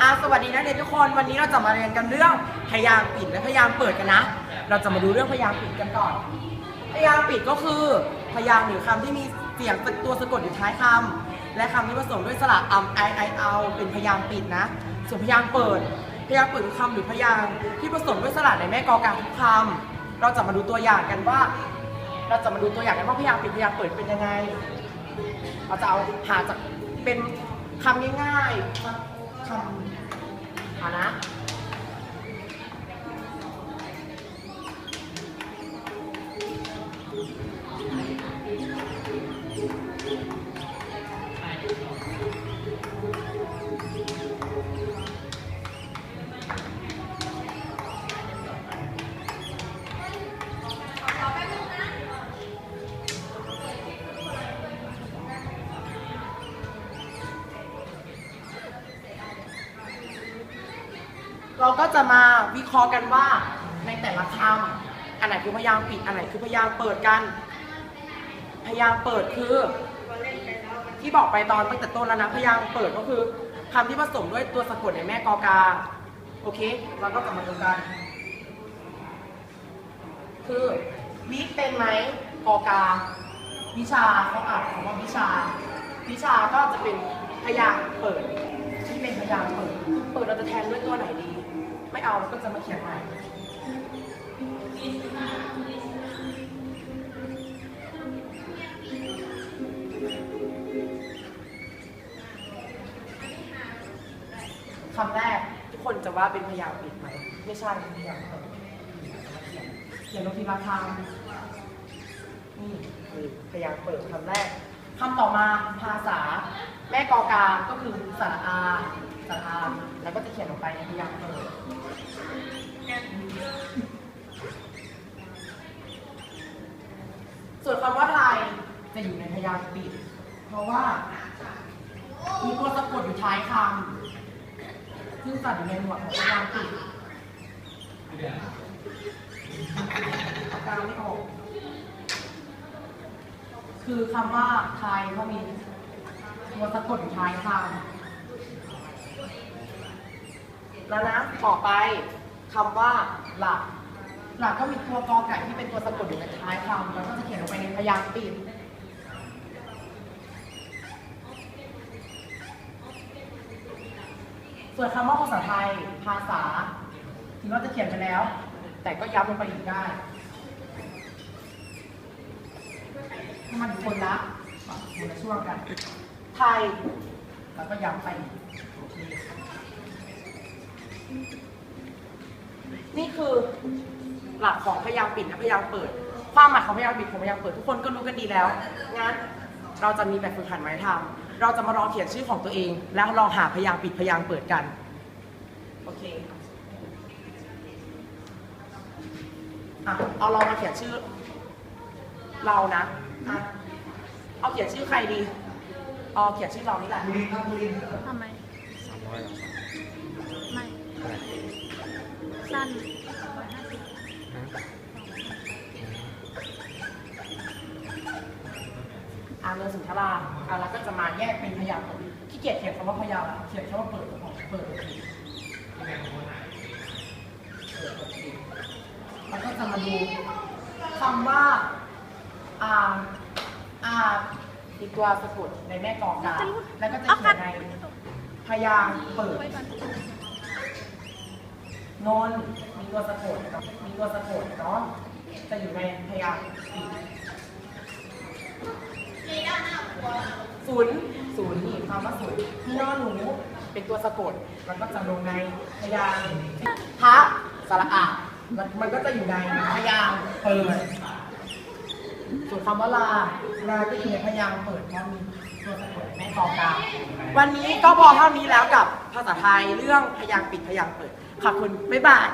อาสวัสดีนักเรียนทุกคนวันนี้เราจะมาเรียนกันเรื่องพยางค์ปิดและพยางค์เปิดกันนะ เราจะมาดูเรื่องพยางค์ปิดกันก่อน พยางค์ปิดก็คือ พยางค์หรือคำที่มีเสียงตัวสะกดอยู่ท้ายคำและคำที่ผสมด้วยสระอัมไอไอเอาเป็นพยางค์ปิดนะ ส่วนพยางค์เปิด พยางค์เปิดคือคำหรือพยางค์ที่ผสมด้วยสระในแม่กอกลางทุกคำเราจะมาดูตัวอย่างกันว่า เราจะมาดูตัวอย่างกันว่าพยางค์ปิดพยางค์เปิดเป็นยังไง เราจะเอาหาจากเป็นคำง่ายๆ คำคำหานะ เราก็จะมาวิเคราะห์กันว่าในแต่ละคำอันไหนคือพยางค์ปิด อันไหนคือพยางค์เปิดกัน พยางค์เปิดคือ ที่บอกไปตอนตั้งแต่ต้นแล้วนะ พยางค์เปิดก็คือคำที่ผสมด้วยตัวสะกดในแม่กอกา โอเค เราก็กลับมาดูกัน คือวิเป็นไหมกอกา วิชาเขาอ่านคำว่าวิชา วิชาก็จะเป็นพยางค์เปิด ที่เป็นพยางค์เปิด เปิดเราจะแทนด้วยตัวไหนดี ไม่เอาเราก็จะมาเขียนใหม่คำแรกทุกคนจะว่าเป็นพยางค์ปิดไหม ไม่ใช่เป็นพยางค์เปิดเขียนลงทีละคำนี่คือพยางค์เปิดคำแรกคำต่อมาภาษา แม่กอกาก็คือสระอา สระอาแล้วก็จะเขียนลงไปในพยางเปิดส่วนคำว่าไทยจะอยู่ในพยางค์ปิด เพราะว่า มีตัวสะกดอยู่ท้ายคำซึ่งจัดอยู่ในหมวดของพยางค์ปิดปากกาไม่ออกคือคำว่าไทยเขามีตัวสะกดอยู่ท้ายคำ แล้วนะ ต่อไปคำว่าหลัก หลักก็มีตัวกอไก่ที่เป็นตัวสะกดอยู่ในท้ายคำแล้วก็จะเขียนลงไปในพยางค์ปิดส่วนคำว่าภาษาไทย ภาษา ถึงเราจะเขียนไปแล้ว แต่ก็ย้ำลงไปอีกได้ให้มันคนละคนละช่วงกัน ไทย แล้วก็ย้ำไปอีกโอเค นี่คือหลักของพยางค์ปิดและพยางค์เปิด ความหมายของพยางค์ปิดของพยางค์เปิด ทุกคนก็รู้กันดีแล้ว งั้นเราจะมีแบบฝึกหัดไว้ทำเราจะมาลองเขียนชื่อของตัวเอง แล้วลองหาพยางค์ปิดพยางค์เปิดกัน โอเคอะเอาลองมาเขียนชื่อ เรานะอะเอาเขียนชื่อใครดีเอาเขียนชื่อเรานี่แหละ ทำไม สามร้อยเหรอไม่ สั้นอ่าเรือสุนทราอะแล้วก็จะมาแยกเป็นพยางค์ขี้เกียจเขียนคำว่าพยางค์ละเขียนคำว่าเปิดก็พอเปิดโอเคแล้วก็จะมาดูคำว่าอ่าอ่าอีกตัวสะกดในแม่กองกาแล้วก็จะเขียนในพยางค์เปิด นนนมีตัวสะกดมีตัวสะกดเนาะจะอยู่ในพยางค์ปิดศูนย์ศูนย์นี่คำว่าศูนย์ที่นอหนูเป็นตัวสะกดมันก็จะลงในพยางค์พระสระอะมันมันก็จะอยู่ในพยางค์เปิดส่วนคำว่าลาลาก็อยู่ในพยางค์เปิดเพราะมีตัวสะกดแม่กอกาวันนี้ก็พอเท่านี้แล้วกับภาษาไทยเรื่องพยางค์ปิดพยางค์เปิด ขอบคุณบ๊ายบาย